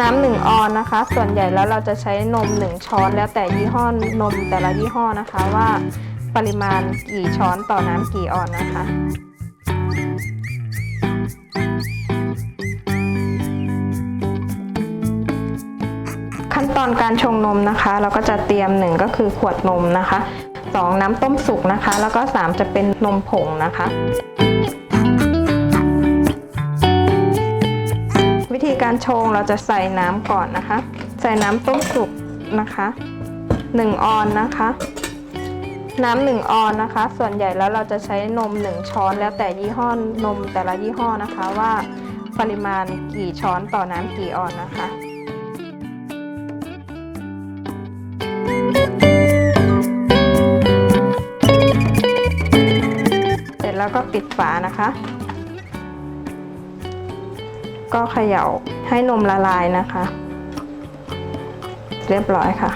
น้ำหนึ่งออนนะคะ ส่วนใหญ่แล้วเราจะใช้นมหนึ่งช้อน แล้วแต่ยี่ห้อนมแต่ละยี่ห้อนะคะว่าปริมาณกี่ช้อนต่อน้ำกี่ออนนะคะ ขั้นตอนการชงนมนะคะ เราก็จะเตรียมหนึ่งก็คือขวดนมนะคะสองน้ำต้มสุกนะคะ แล้วก็สามจะเป็นนมผงนะคะ ธีการชงเราจะใส่น้ำก่อนนะคะ ใส่น้ำต้มสุกนะคะ1ออนนะคะ น้ำหนึ่งออนนะคะ ส่วนใหญ่แล้วเราจะใช้นมหนึ่งช้อนแล้วแต่ยี่ห้อนมแต่ละยี่ห้อนะคะว่าปริมาณกี่ช้อนต่อน้ำกี่ออนนะคะเสร็จแล้วก็ปิดฝานะคะ ก็เขย่าให้นมละลายนะคะ เรียบร้อยค่ะ